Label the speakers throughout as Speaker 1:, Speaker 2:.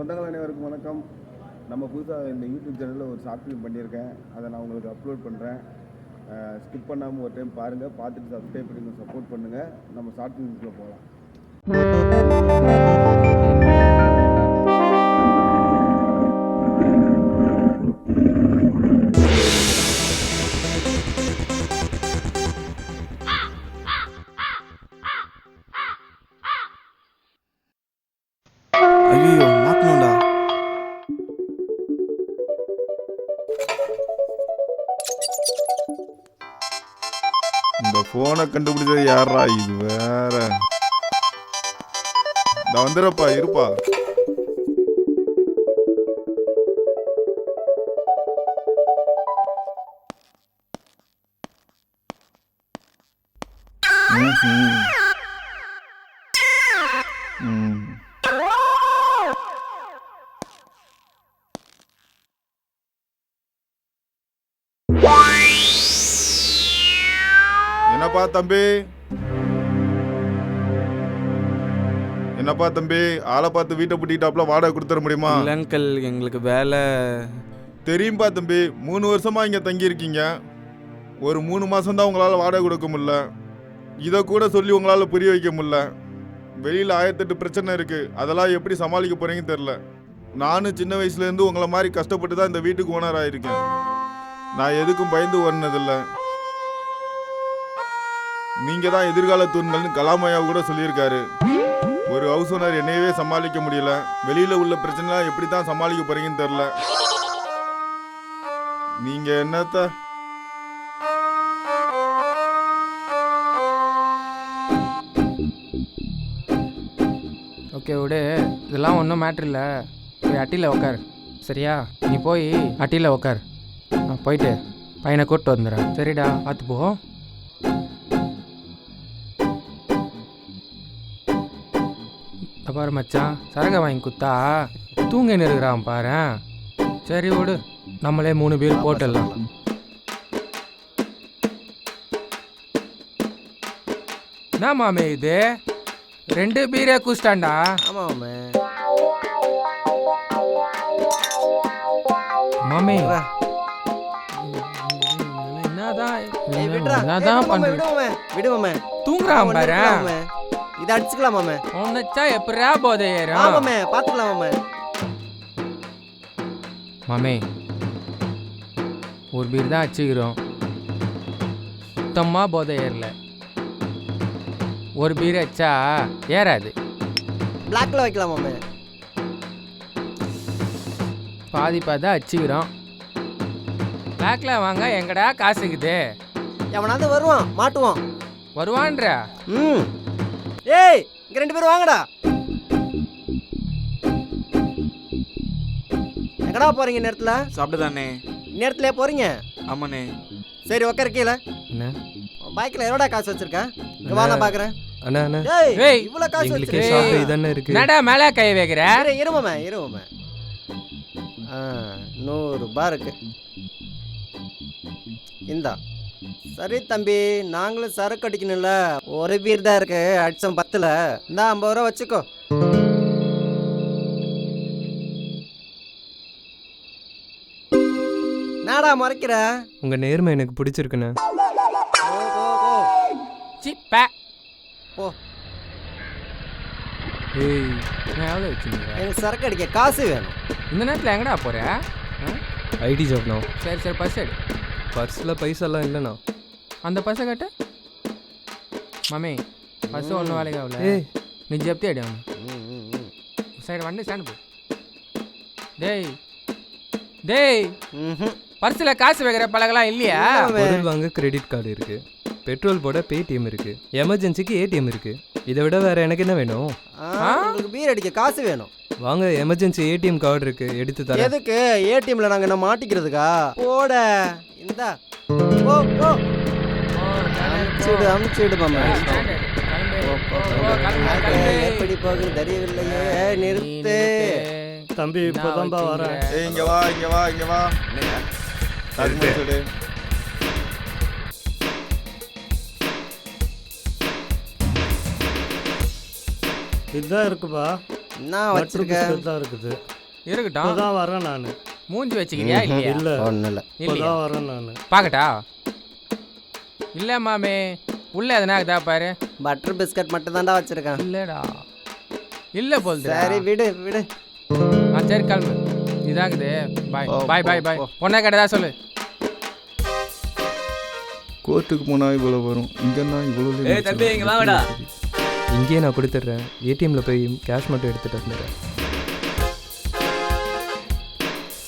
Speaker 1: சொந்தங்கள் அனைவருக்கும் வணக்கம். நம்ம புதுசாக இந்த யூடியூப் சேனலில் ஒரு ஷார்ட் ஃபிலிம் பண்ணியிருக்கேன். அதை நான் உங்களுக்கு அப்லோட் பண்ணுறேன் ஸ்கிப் பண்ணாமல் ஒரு டைம் பாருங்கள் பார்த்துட்டு சப்ஸ்கிரைப் பண்ணுங்கள் சப்போர்ட் பண்ணுங்கள் நம்ம ஷார்ட் ஃபிலிம்ஸில் போகலாம். ஃபோனை கண்டுபிடிச்சது யாரா இது வேற. நான் வந்துடுறப்பா இருப்பா. ம்ஹும். என்னப்பா தம்பி? என்னப்பா தம்பி? ஆளை பார்த்து வீட்டை பூட்டிக்கிட்டாப்புல வாடகை கொடுத்துட முடியுமா?
Speaker 2: இல்ல அங்கிள் எங்களுக்கு வேலை.
Speaker 1: தெரியும்பா தம்பி மூணு வருஷமா இங்க தங்கி இருக்கீங்க ஒரு மூணு மாசம் தான் உங்களால வாடகை கொடுக்க முடியல. இதை கூட சொல்லி உங்களால புரிய வைக்க முடியல. வெளியில ஆயிரத்தெட்டு பிரச்சனை இருக்கு. அதெல்லாம் எப்படி சமாளிக்க போறீங்கன்னு தெரியல. நானும் சின்ன வயசுல இருந்து உங்களை மாதிரி கஷ்டப்பட்டு தான் இந்த வீட்டுக்கு ஓனர் ஆயிருக்கேன். நான் எதுக்கும் பயந்து ஓடினதில்லை. நீங்க தான் எதிர்கால தூண்கள்னு கலாமையா கூட சொல்லியிருக்காரு. ஒரு ஹவுஸ் ஓனர் என்னையவே சமாளிக்க முடியல. வெளியில உள்ள பிரச்சனைலாம் எப்படி தான் சமாளிக்க போறீங்கன்னு தெரியல. நீங்க என்னத்த?
Speaker 3: ஓகே விடு. இதெல்லாம் ஒன்றும் மேட்ரு இல்லை. போய் அட்டியில் உக்கார். சரியா? நீ போய் அட்டியில் உக்கார். நான் போயிட்டு பையனை கூப்பிட்டு வந்துடுறேன். சரிடா பார்த்து போ இத பாரு மச்சான். சரகை வாங்கி குத்தா தூங்க இருக்கிறான் பாரு. சரி விடு நம்மளே மூணு பேர் போட்டுடலாம். என்ன மாமே இது? ரெண்டு பீரே குஸ்டாண்டா
Speaker 4: ஆமாம்
Speaker 3: மாமே. என்னதான் என்னதான் பண்ற
Speaker 4: விடுவோமே விடுவோமே
Speaker 3: தூங்குறான் பாரு.
Speaker 4: இதை அடிச்சுக்கலாமாமே
Speaker 3: உன்னச்சா எப்படியா போதை ஏறும்?
Speaker 4: ஆமாமே பார்த்துக்கலாமாமே
Speaker 3: மாமே. ஒரு பீர் தான் அச்சுக்கிறோம் சுத்தமாக போதை ஏறல. ஒரு பீர் அச்சா ஏறாது.
Speaker 4: பிளாக்ல வைக்கலாமாமே
Speaker 3: பாதி பாதி தான் அச்சுக்கிறோம் பேக்கில் வாங்க எங்கடா காசுக்குது?
Speaker 4: எவனாவது வருவான் மாட்டுவான்.
Speaker 3: வருவான்ற?
Speaker 4: ம். ஏய் இங்க ரெண்டு பேரும் வாங்கடா. எங்கடா போறீங்க நேரத்துல?
Speaker 2: சாப்பிட்டுதானே.
Speaker 4: நேரத்துல போறீங்க?
Speaker 2: ஆமாண்ணே.
Speaker 4: சரி உட்கார கீழே.
Speaker 3: என்ன
Speaker 4: பைக்ல எவ்வளோடா காசு வச்சிருக்க? இங்க வா நான் பாக்குறேன்.
Speaker 5: அண்ணா அண்ணா.
Speaker 4: ஏய்
Speaker 3: ஏய்,
Speaker 4: இவ்வளவு காசு
Speaker 5: எங்களுக்கே
Speaker 4: வச்சிருக்க?
Speaker 5: சாப்பிட்டு இதானே இருக்கு.
Speaker 3: என்னடா மேலே கை வைக்கிற?
Speaker 4: இருமாமே இருமாமே இருக்கு. இந்தா. சரி தம்பி நாங்களும் சரக்கு அடிக்கணும்ல. ஒரு பீர் தான் இருக்கு அடிச்சம் பத்துல. இந்தா ஐம்பது ரூபா வச்சுக்கோ. நாடா மறைக்கிற?
Speaker 5: உங்க நேர்மை எனக்கு பிடிச்சிருக்குண்ணே.
Speaker 4: போ, போ,
Speaker 3: ஏய் நான் எவ்வளோ
Speaker 4: எனக்கு சரக்கு அடிக்க காசு வேணும்.
Speaker 3: இந்த நேரத்தில் எங்கடா போற? ஆ?
Speaker 5: ஐடி ஜாப்ண்ணா
Speaker 3: சரி சரி பஸ் எடு.
Speaker 5: பர்ஸில் பைசாலாம் இல்லைண்ணா.
Speaker 3: அந்த பஸ்ஸை கட்டு. மம்மி பஸ் ஒன்றும் வேலைக்கு ஆகல.
Speaker 5: ஏய்.
Speaker 3: நீ ஜப்தி அடி அவனு
Speaker 4: ம், ம், ம்.
Speaker 3: சரி வண்டி ஸ்டாண்டு போ. டேய். டேய். பர்ஸில் காசு வைக்கிற பழகலாம் இல்லையா?
Speaker 4: இல்ல,
Speaker 5: பொருள் வாங்க கிரெடிட் கார்டு இருக்கு. பெட்ரோல் போட பேடிஎம் இருக்கு. எமர்ஜென்சிக்கு ஏடிஎம் இருக்கு. இதை விட வேற எனக்கு என்ன வேணும்?
Speaker 4: பீர் அடிக்க காசு வேணும்.
Speaker 5: வாங்க எமர்ஜென்சி ஏடிஎம் கார்டு இருக்கு எடுத்து தரேன்.
Speaker 4: எதுக்கு? ஏடிஎம்ல நாங்க என்ன மாட்டிக்கிறதுக்கா? போட. இந்தா. போ போ. அனுப்பிச்சுடு அனுப்பிச்சுடு மாமா. எப்படி போகுது தெரியவில்லையே. நிறுத்து.
Speaker 6: தம்பி இப்போதான்பா வரேன்
Speaker 1: ஏய் இங்க வா இங்க வா இங்க வா. அது முடிச்சுடு.
Speaker 6: இதுதான் இருக்குப்பா.
Speaker 4: என்ன
Speaker 6: பட்டர்
Speaker 4: வச்சிருக்க?
Speaker 6: பிஸ்கட் தான் இருக்குது.
Speaker 3: இருக்கட்டும்.
Speaker 6: இப்போதான் வரேன் நான்.
Speaker 3: மூஞ்சி வச்சுக்கிறியா இல்லையா?
Speaker 6: இல்லை.
Speaker 4: ஒன்றும் இல்லை.
Speaker 3: இல்லையா?
Speaker 6: இப்போதான் வரேன் நான்.
Speaker 3: பார்க்கட்டா இல்லை மாமே. உள்ள எதனா இருக்குதா பாரு?
Speaker 4: பட்டர் பிஸ்கட் மட்டும் தான்டா வச்சிருக்கேன்.
Speaker 3: இல்லடா. இல்லை போல்து
Speaker 4: சரி விடு விடு.
Speaker 3: ஆ சரி கிளம்பு. இதாகுது. பாய்
Speaker 4: போ,
Speaker 3: பாய்
Speaker 4: போ,
Speaker 3: பாய் பாய்
Speaker 4: போ.
Speaker 3: ஒன்றா கேட்டதா சொல்லு.
Speaker 1: கோர்ட்டுக்கு போனால் இவ்வளோ வரும். இங்கன்னா இவ்வளோ
Speaker 7: ஏய் தம்பி இங்க வாங்கடா.
Speaker 5: இங்கேயே நான் கொடுத்துட்றேன். ஏடிஎம்ல போய் கேஷ் மட்டும் எடுத்துட்டு வந்துடுறேன்.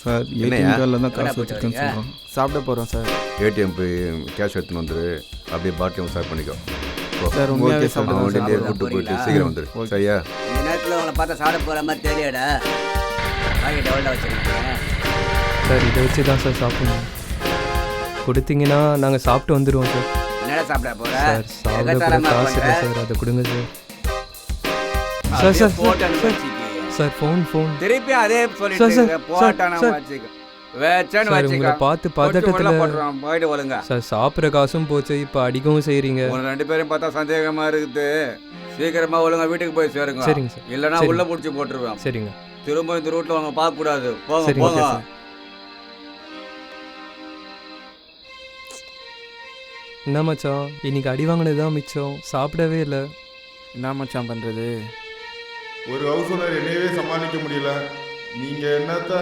Speaker 1: சார்? ஏடிஎம் கார்டில் தான்
Speaker 7: எங்கடா
Speaker 1: காசு வச்சுருக்கேன்னு? சொல்கிறோம்
Speaker 2: சாப்பிட போகிறோம் சார்.
Speaker 8: ஏடிஎம் போய் கேஷ் எடுத்துன்னு வந்துரு. அப்படியே பாட்டிலும் ஸ்டார்ட் பண்ணிக்கோ.
Speaker 2: Sir
Speaker 1: okay sir.
Speaker 2: சார்
Speaker 8: கூட்டு போயிட்டு? சீக்கிரம் வந்துரு. சரியா?
Speaker 7: இந்த நேரத்துல உங்களை பார்த்தா சாப்பிட போற மாதிரி தெரியடா
Speaker 5: சார் இதை வச்சு தான் சார் சாப்பிடணும். கொடுத்தீங்கன்னா நாங்கள் சாப்பிட்டு வந்துடுவோம் சார்.
Speaker 7: என்னடா சாப்பிட போற? எகத்தாளமா
Speaker 5: காசு இல்லை
Speaker 7: பண்ற?
Speaker 5: சார் அதை கொடுங்க சார். சார்
Speaker 7: அப்படியே
Speaker 5: சார்
Speaker 7: போட்டான்னு
Speaker 5: சார்
Speaker 7: வச்சுக்க.
Speaker 5: சார் ஃபோன் ஃபோன்
Speaker 7: திருப்பி அதே
Speaker 5: சார்,
Speaker 7: சொல்லிட்டு
Speaker 5: சார்,
Speaker 7: இருக்க. போட்டானா
Speaker 5: சார்.
Speaker 7: வச்சுக்க. வச்சேன்னு
Speaker 5: சார் உங்களை
Speaker 7: வச்சுக்க
Speaker 5: பார்த்து
Speaker 7: கொட்டு உள்ள
Speaker 5: பதட்டத்தில்
Speaker 7: போட்டுருவான் போயிட்டு ஒழுங்க.
Speaker 5: சார் சாப்பிட்ற காசும் போச்சு இப்போ அடிக்கவும் செய்கிறீங்க
Speaker 7: உங்க ரெண்டு பேரும் பார்த்தா சந்தேகமா இருக்குது. சீக்கிரமா ஒழுங்கா வீட்டுக்கு போய் சேருங்க.
Speaker 5: சரிங்க சார்.
Speaker 7: இல்லைன்னா. உள்ள புடிச்சு போட்டுருவேன்.
Speaker 5: சரிங்க.
Speaker 7: திரும்ப இந்த ரூட்ல அவங்க பார்க்க கூடாது போங்க போங்க.
Speaker 5: என்ன மச்சான்? இன்னைக்கு அடி வாங்கினது தான் மிச்சம். சாப்பிடவே இல்லை.
Speaker 2: என்ன மச்சான் பண்ணுறது
Speaker 1: ஒரு ஹவுஸ் ஓனர் என்னையவே சமாளிக்க முடியல. நீங்கள் என்னத்த?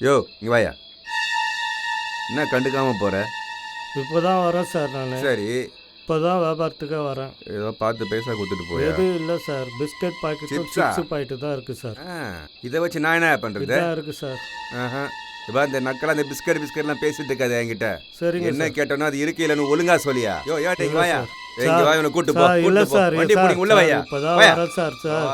Speaker 8: யோ இங்க வாயா. என்ன கண்டுக்காம போற?
Speaker 6: இப்போதான் வரேன் சார் நான்.
Speaker 8: சரி.
Speaker 6: இப்போதான் வியாபாரத்துக்காக வரேன்.
Speaker 8: ஏதோ பார்த்து பைசா கொடுத்துட்டு போயா
Speaker 6: எதுவும் இல்லை சார். பிஸ்கட் பாக்கெட்டும்
Speaker 8: சிப்ஸா?
Speaker 6: சிப்ஸ் பாக்கெட்டு தான் இருக்குது சார்.
Speaker 8: ஆ, இதை வச்சு நான் என்ன பண்றது?
Speaker 6: இதான் இருக்குது சார்.
Speaker 8: ஆஹா. இப்ப இந்த நக்கலா அந்த பிஸ்கட் பிஸ்கட்லாம் பேசிட்டு இருக்காது என்கிட்ட.
Speaker 6: சரிங்க
Speaker 8: என்ன
Speaker 6: சார்.
Speaker 8: கேட்டோன்னா அது இருக்கு இல்லைன்னு ஒழுங்கா சொல்லியா? யோ இங்க
Speaker 6: இல்ல
Speaker 8: வாயா.
Speaker 6: சார்,
Speaker 8: வா இவனை கூட்டு போ
Speaker 6: இல்லை
Speaker 8: கூட்டு போ.
Speaker 6: சார்
Speaker 8: வண்டி பிடிங்க உள்ள வையா.
Speaker 6: இப்போதான்
Speaker 8: வாயா.
Speaker 6: வரேன் சார் சார்.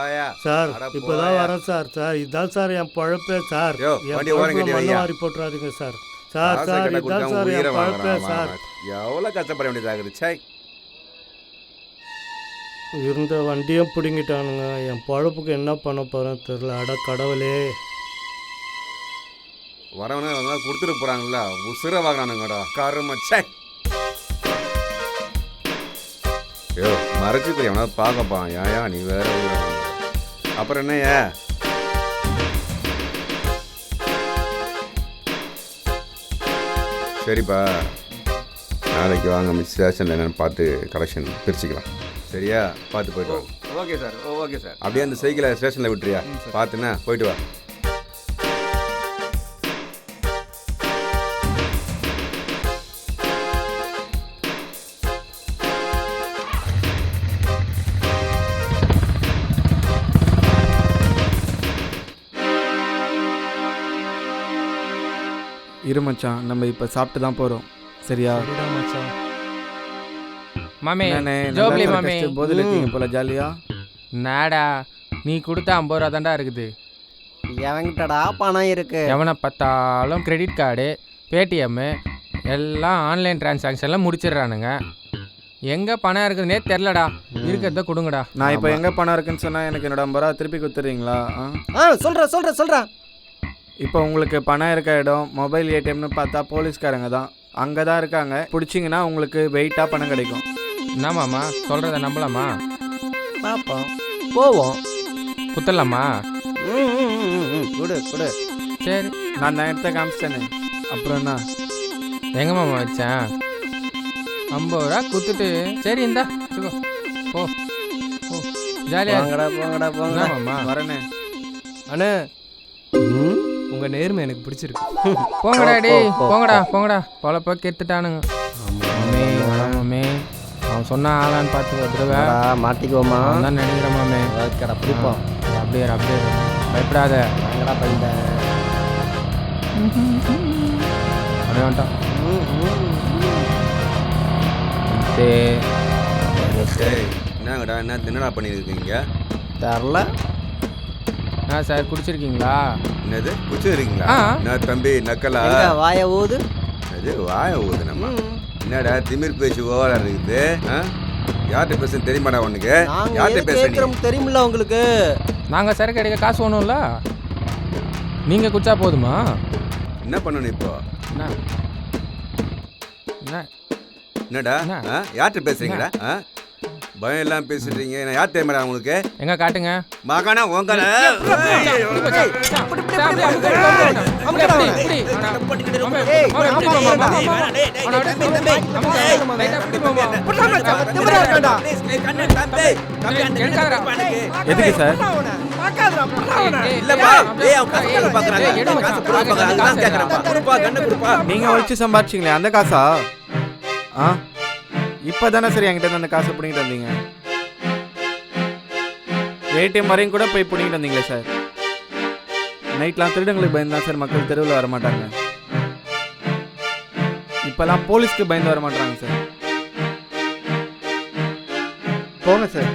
Speaker 6: சார்
Speaker 8: அட
Speaker 6: இப்போதான்
Speaker 8: போயா.
Speaker 6: வரேன் சார் சார். இதான் சார் என் பழப்பே சார்.
Speaker 8: யோ,
Speaker 6: என்
Speaker 8: வண்டி ஓரம்
Speaker 6: பழப்புல
Speaker 8: கட்டி
Speaker 6: மண்ணு
Speaker 8: வையா.
Speaker 6: வாரி போட்டுறாதீங்க சார். சார்
Speaker 8: காசை
Speaker 6: சார் இதான்
Speaker 8: கொடுக்காம
Speaker 6: சார்
Speaker 8: உயிரை
Speaker 6: என் பழப்பே
Speaker 8: வாங்குறான்
Speaker 6: சார்.
Speaker 8: அவன். எவ்வளவு கஷ்டப்பட வேண்டியதாகுது சை.
Speaker 6: இருந்த வண்டியும் பிடுங்கிட்டானுங்க. என் பழப்புக்கு என்ன பண்ண போகிறேன்னு தெரில அட கடவுளே.
Speaker 8: வரவனே அவங்க கொடுத்துட்டு போறாங்கல்ல உசுர வாங்கினானுங்கடா கரும சை யோ மறைச்சு போய் எவனா பார்க்கப்பா ஏயா நீ வேற. அப்புறம் என்னய்யா சரிப்பா நாளைக்கு வாங்க மிஸ் ஸ்டேஷனில் என்னன்னு பார்த்து கலெக்ஷன் பிரிச்சுக்கலாம். சரியா? பார்த்து போயிட்டு வாங்க
Speaker 7: ஓகே சார் ஓகே சார்.
Speaker 8: அப்படியே அந்த சைக்கிளை ஸ்டேஷனில் விட்டுறியா பார்த்துண்ணா போயிட்டு வா.
Speaker 2: இரு மச்சான் நம்ம இப்போ சாப்பிட்டு தான் போகிறோம் சரியா?
Speaker 5: மச்சான்.
Speaker 3: மாமே
Speaker 2: என்னண்ணே,
Speaker 3: ஜோப்லி மாமே.
Speaker 2: போதில் இருக்கீங்க போல ஜாலியா?
Speaker 3: நாடா நீ கொடுத்த ஐம்பது ரூபா தாண்டா இருக்குது.
Speaker 4: எவங்கிட்டடா பணம் இருக்கு?
Speaker 3: எவனை பார்த்தாலும் கிரெடிட் கார்டு பேடிஎம்மு எல்லாம் ஆன்லைன் டிரான்சாக்ஷன்லாம் முடிச்சிடுறானுங்க. எங்கே பணம் இருக்குதுன்னே தெரிலடா. இருக்கிறத கொடுங்கடா.
Speaker 2: நான் இப்போ எங்கே பணம் இருக்குன்னு சொன்னால் எனக்கு என்னோட ஐம்பது ரூபா திருப்பி கொடுத்துறீங்களா ஆ?
Speaker 4: ஆ சொல்கிறேன் சொல்கிறேன் சொல்கிறேன்
Speaker 2: இப்போ உங்களுக்கு பணம் இருக்க இடம் மொபைல் ஏடிஎம்னு பார்த்தா போலீஸ்காரங்க தான். அங்கே தான் இருக்காங்க. பிடிச்சிங்கன்னா உங்களுக்கு வெயிட்டாக பணம் கிடைக்கும்.
Speaker 3: என்ன மாமா? சொல்கிறத நம்பலாமா?
Speaker 4: பார்ப்போம் போவோம்.
Speaker 3: குத்தலாமா.
Speaker 4: கொடு கொடு.
Speaker 3: சரி.
Speaker 2: நான் தான் எடுத்த காமிச்சிட்டேனே. அப்புறம் என்ன?
Speaker 3: எங்க மாமா வச்சேன்? ஐம்பது ரூபா குத்துட்டு. சரி இந்தா. வச்சுக்கோ போ. போ. ஜாலியாக
Speaker 4: போங்கடா போங்கடா போங்கடா.
Speaker 3: மாமா?
Speaker 2: வரேனே.
Speaker 5: அண்ணே.
Speaker 4: ம்?
Speaker 5: உங்கள் நேர்மை எனக்கு பிடிச்சிருக்கு.
Speaker 3: போங்கடா டேய் போங்கடா போங்கடா. பொழப்ப கெடுத்துட்டானுங்க. மாமே வேணாம் மாமே அவன் சொன்ன ஆளான்னு பார்த்து ஒரு தடவை
Speaker 4: வாடா, மாட்டிக்குவோமா?
Speaker 3: தான் நினைக்கிறேன் மாமே.
Speaker 4: ஓகேடா பிடிப்போம்.
Speaker 3: அப்படியே அப்படியே. பயப்படாத.
Speaker 4: வாங்கடா பண்ணிட்ட
Speaker 3: அப்படியே வந்துட்டான்
Speaker 8: ஏய் என்னங்கடா என்ன என்னடா பண்ணியிருக்கீங்க?
Speaker 4: தரல.
Speaker 3: ஆ சார் குடிச்சிருக்கீங்களா?
Speaker 8: என்னது? குச்சிருக்கீங்களா
Speaker 3: ஆ.
Speaker 8: என்ன தம்பி நக்கலா?
Speaker 4: எங்க வாய ஊது?
Speaker 8: அது வாய ஊது நம்ம? என்னடா திமிர் பேச்சு ஓவரா இருக்குது ஆ? யார்கிட்ட பேசுன்னு தெரியுமாடா உனக்கு?
Speaker 4: நாங்க
Speaker 8: யார்கிட்ட
Speaker 4: எது
Speaker 8: பேச நீ?
Speaker 4: கேட்குறோம் தெரியுமில்ல உங்களுக்கு?
Speaker 3: நாங்கள் சரக்கு அடிக்க காசு வேணும்ல? நீங்கள் குடிச்சா போதுமா?
Speaker 8: என்ன பண்ணணும் இப்போ?
Speaker 3: என்ன? என்ன?
Speaker 8: என்னடா
Speaker 3: என்ன?
Speaker 8: ஆ? யார்கிட்ட பேசுறீங்கடா ஆ? பயம் இல்லாம பேசிட்டீங்க நான் யார் தெரியுமாடா உங்களுக்கு
Speaker 3: எங்க காட்டுங்க
Speaker 8: மகானா உங்கன
Speaker 2: எதுக்கு சார் நீங்கள் ஒழிச்சு சம்பாரிச்சிங்களே அந்த காசா ஆ இப்போ தானே சார் என்கிட்ட அந்த காசை பிடிங்கிட்டு வந்தீங்க? ஏடிஎம் வரையும் கூட போய் பிடிங்கிட்டு வந்தீங்களே சார்? நைட்லாம் திருடங்களுக்கு பயந்தான் சார் மக்கள் தெருவில் வர மாட்டாங்க. இப்போல்லாம் போலீஸ்க்கு பயந்து வர மாட்டாங்க சார். போங்க சார்.